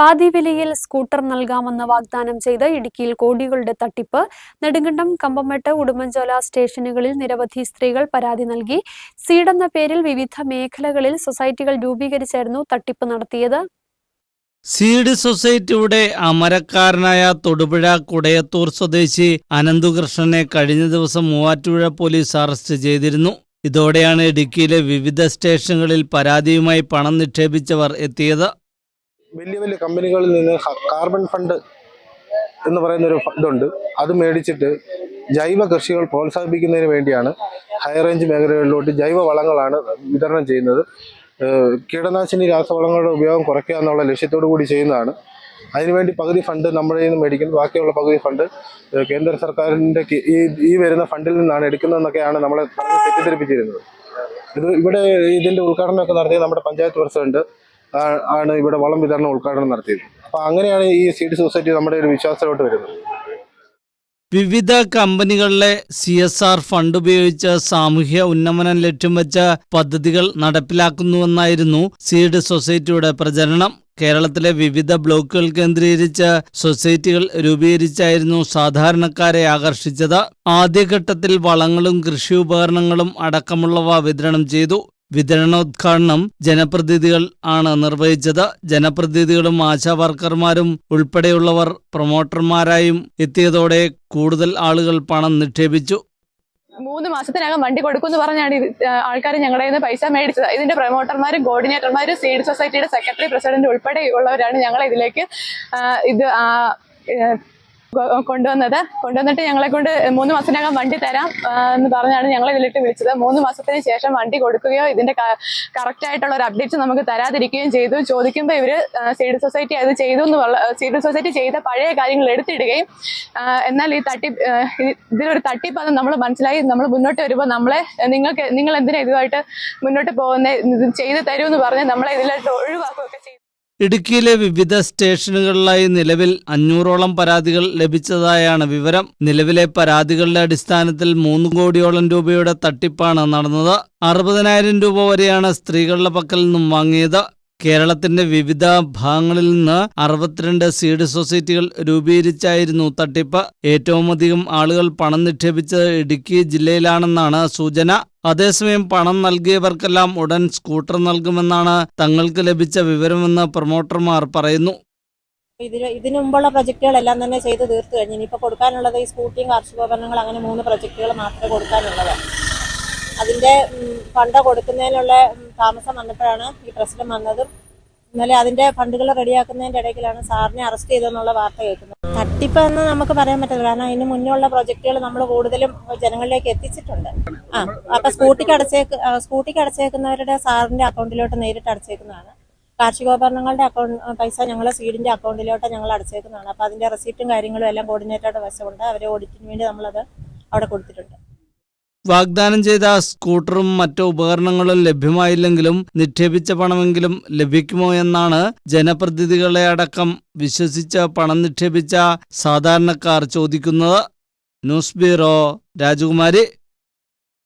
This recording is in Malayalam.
പാതി വിലയിൽ സ്കൂട്ടർ നൽകാമെന്ന് വാഗ്ദാനം ചെയ്ത് ഇടുക്കിയിൽ കോടികളുടെ തട്ടിപ്പ്. നെടുങ്കണ്ടം കമ്പമെട്ട് ഉടുമ്പൻചോല സ്റ്റേഷനുകളിൽ നിരവധി സ്ത്രീകൾ പരാതി നൽകി. സീഡ് എന്ന പേരിൽ വിവിധ മേഖലകളിൽ സൊസൈറ്റികൾ രൂപീകരിച്ചായിരുന്നു തട്ടിപ്പ് നടത്തിയത്. സീഡ് സൊസൈറ്റിയുടെ അമരക്കാരനായ തൊടുപുഴ കുടയത്തൂർ സ്വദേശി അനന്തുകൃഷ്ണനെ കഴിഞ്ഞ ദിവസം മൂവാറ്റുപുഴ പോലീസ് അറസ്റ്റ് ചെയ്തിരുന്നു. ഇതോടെയാണ് ഇടുക്കിയിലെ വിവിധ സ്റ്റേഷനുകളിൽ പരാതിയുമായി പണം നിക്ഷേപിച്ചവർ എത്തിയത്. വലിയ വലിയ കമ്പനികളിൽ നിന്ന് കാർബൺ ഫണ്ട് എന്ന് പറയുന്ന ഒരു ഫണ്ടുണ്ട് അത് മേടിച്ചിട്ട് ജൈവ കൃഷികൾ പ്രോത്സാഹിപ്പിക്കുന്നതിന് വേണ്ടിയാണ് ഹൈ റേഞ്ച് മേഖലകളിലോട്ട് ജൈവ വളങ്ങളാണ് വിതരണം ചെയ്യുന്നത്. കീടനാശിനി രാസവളങ്ങളുടെ ഉപയോഗം കുറയ്ക്കുക എന്നുള്ള ലക്ഷ്യത്തോടു കൂടി ചെയ്യുന്നതാണ്. അതിനുവേണ്ടി പകുതി ഫണ്ട് നമ്മുടെ നിന്ന് മേടിക്കും ബാക്കിയുള്ള പകുതി ഫണ്ട് കേന്ദ്ര സർക്കാരിന്റെ ഈ ഈ വരുന്ന ഫണ്ടിൽ നിന്നാണ് എടുക്കുന്നതെന്നൊക്കെയാണ് നമ്മളെ തെറ്റിദ്ധരിപ്പിച്ചിരുന്നത്. ഇത് ഇവിടെ ഇതിന്റെ ഉദ്ഘാടനമൊക്കെ നടത്തിയത് നമ്മുടെ പഞ്ചായത്ത് പ്രസിഡന്റ് ആണ് ഇവിടെ വളം വിതരണം ഉദ്ഘാടനം നടത്തിയത്. അപ്പൊ അങ്ങനെയാണ് ഈ സീഡ് സൊസൈറ്റി നമ്മുടെ ഒരു വിശ്വാസത്തിലോട്ട് വരുന്നത്. വിവിധ കമ്പനികളിലെ സി എസ് ആർ ഫണ്ട് ഉപയോഗിച്ച് സാമൂഹ്യ ഉന്നമനം ലക്ഷ്യം വെച്ച പദ്ധതികൾ നടപ്പിലാക്കുന്നുവെന്നായിരുന്നു സീഡ് സൊസൈറ്റിയുടെ പ്രചരണം. കേരളത്തിലെ വിവിധ ബ്ലോക്കുകൾ കേന്ദ്രീകരിച്ച് സൊസൈറ്റികൾ രൂപീകരിച്ചായിരുന്നു സാധാരണക്കാരെ ആകർഷിച്ചത്. ആദ്യഘട്ടത്തിൽ വളങ്ങളും കൃഷി ഉപകരണങ്ങളും അടക്കമുള്ളവ വിതരണം ചെയ്തു. വിതരണോദ്ഘാടനം ജനപ്രതിനിധികൾ ആണ് നിർവഹിച്ചത്. ജനപ്രതിനിധികളും ആശാവർക്കർമാരും ഉൾപ്പെടെയുള്ളവർ പ്രൊമോട്ടർമാരായും എത്തിയതോടെ കൂടുതൽ ആളുകൾ പണം നിക്ഷേപിച്ചു. മൂന്ന് മാസത്തിനകം വണ്ടി കൊടുക്കുമെന്ന് പറഞ്ഞാണ് ആൾക്കാർ ഞങ്ങളുടെ നിന്ന് പൈസ മേടിച്ചത്. ഇതിന്റെ പ്രൊമോട്ടർമാരും കോർഡിനേറ്റർമാരും സീഡ് സൊസൈറ്റിയുടെ സെക്രട്ടറി പ്രസിഡന്റ് ഉൾപ്പെടെ ഉള്ളവരാണ് ഞങ്ങളെ ഇതിലേക്ക് ഇത് കൊണ്ടുവന്നത്. കൊണ്ടുവന്നിട്ട് ഞങ്ങളെ കൊണ്ട് മൂന്ന് മാസത്തിനകം വണ്ടി തരാം എന്ന് പറഞ്ഞാണ് ഞങ്ങളെ ഇതിലിട്ട് വിളിച്ചത്. മൂന്ന് മാസത്തിന് ശേഷം വണ്ടി കൊടുക്കുകയോ ഇതിന്റെ കറക്റ്റ് ആയിട്ടുള്ള ഒരു അപ്ഡേറ്റ്സ് നമുക്ക് തരാതിരിക്കുകയും ചെയ്തു. ചോദിക്കുമ്പോൾ ഇവർ സിവിൽ സൊസൈറ്റി അത് ചെയ്തു എന്ന് സിവിൽ സൊസൈറ്റി ചെയ്ത പഴയ കാര്യങ്ങൾ എടുത്തിടുകയും എന്നാൽ ഈ തട്ടി ഇതിലൊരു തട്ടിപ്പ് തട്ടിപ്പാന്ന് നമ്മൾ മനസ്സിലായി. നമ്മൾ മുന്നോട്ട് വരുമ്പോൾ നമ്മളെ നിങ്ങൾക്ക് നിങ്ങൾ എന്തിനാ ഇതുമായിട്ട് മുന്നോട്ട് പോകുന്നത് ഇത് ചെയ്തു തരൂ എന്ന് പറഞ്ഞ് നമ്മളെ ഇതിലോട്ട് ഒഴിവാക്കുകയൊക്കെ ചെയ്തു. ഇടുക്കിയിലെ വിവിധ സ്റ്റേഷനുകളിലായി നിലവിൽ അഞ്ഞൂറോളം പരാതികൾ ലഭിച്ചതായാണ് വിവരം. നിലവിലെ പരാതികളുടെ അടിസ്ഥാനത്തിൽ മൂന്ന് കോടിയോളം രൂപയുടെ തട്ടിപ്പാണ് നടന്നത്. അറുപതിനായിരം രൂപ വരെയാണ് സ്ത്രീകളുടെ പക്കൽ നിന്നും വാങ്ങിയത്. കേരളത്തിന്റെ വിവിധ ഭാഗങ്ങളിൽ നിന്ന് അറുപത്തിരണ്ട് സീഡ് സൊസൈറ്റികൾ രൂപീകരിച്ചായിരുന്നു തട്ടിപ്പ്. ഏറ്റവും അധികം ആളുകൾ പണം നിക്ഷേപിച്ചത് ഇടുക്കി ജില്ലയിലാണെന്നാണ് സൂചന. അതേസമയം പണം നൽകിയവർക്കെല്ലാം ഉടൻ സ്കൂട്ടർ നൽകുമെന്നാണ് തങ്ങൾക്ക് ലഭിച്ച വിവരമെന്ന് പ്രൊമോട്ടർമാർ പറയുന്നു. ഇതിന് ഇതിനു മുമ്പുള്ള പ്രൊജക്റ്റുകളെല്ലാം തന്നെ ചെയ്ത് തീർത്തു കഴിഞ്ഞു. ഇനിയിപ്പോൾ കൊടുക്കാനുള്ളത് ഈ സ്കൂട്ടിയും കാർഷികോപകരണങ്ങൾ അങ്ങനെ മൂന്ന് പ്രൊജക്റ്റുകൾ മാത്രമേ കൊടുക്കാനുള്ളത് അതിന്റെ ഉം, ഫണ്ട് കൊടുക്കുന്നതിനുള്ള താമസം വന്നപ്പോഴാണ് ഈ പ്രശ്നം വന്നതും ഇന്നലെ അതിന്റെ ഫണ്ടുകൾ റെഡിയാക്കുന്നതിന്റെ ഇടയ്ക്കിലാണ് സാറിനെ അറസ്റ്റ് ചെയ്തെന്നുള്ള വാർത്ത കേൾക്കുന്നത്. തട്ടിപ്പ് എന്ന് നമുക്ക് പറയാൻ പറ്റില്ല കാരണം അതിന് മുന്നേ പ്രൊജക്ടുകൾ നമ്മൾ കൂടുതലും ജനങ്ങളിലേക്ക് എത്തിച്ചിട്ടുണ്ട്. ആ അപ്പൊ സ്കൂട്ടിക്ക് അടച്ചേക്ക് സ്കൂട്ടിക്ക് അടച്ചേക്കുന്നവരുടെ സാറിന്റെ അക്കൗണ്ടിലോട്ട് നേരിട്ട് അടച്ചേക്കുന്നതാണ്. കാർഷികോപകരണങ്ങളുടെ അക്കൗണ്ട് പൈസ ഞങ്ങൾ സീഡിന്റെ അക്കൗണ്ടിലോട്ട് ഞങ്ങൾ അടച്ചേക്കുന്നതാണ്. അപ്പൊ അതിന്റെ റെസിപ്റ്റും കാര്യങ്ങളും എല്ലാം കോർഡിനേറ്ററുടെ വശമുണ്ട്. അവരെ ഓഡിറ്റിന് വേണ്ടി നമ്മളത് അവിടെ കൊടുത്തിട്ടുണ്ട്. വാഗ്ദാനം ചെയ്ത സ്കൂട്ടറും മറ്റു ഉപകരണങ്ങളും ലഭ്യമായില്ലെങ്കിലും നിക്ഷേപിച്ച പണമെങ്കിലും ലഭിക്കുമോ എന്നാണ് ജനപ്രതിനിധികളെ അടക്കം വിശ്വസിച്ച് പണം നിക്ഷേപിച്ച സാധാരണക്കാർ ചോദിക്കുന്നത്. ന്യൂസ് ബ്യൂറോ രാജകുമാരി.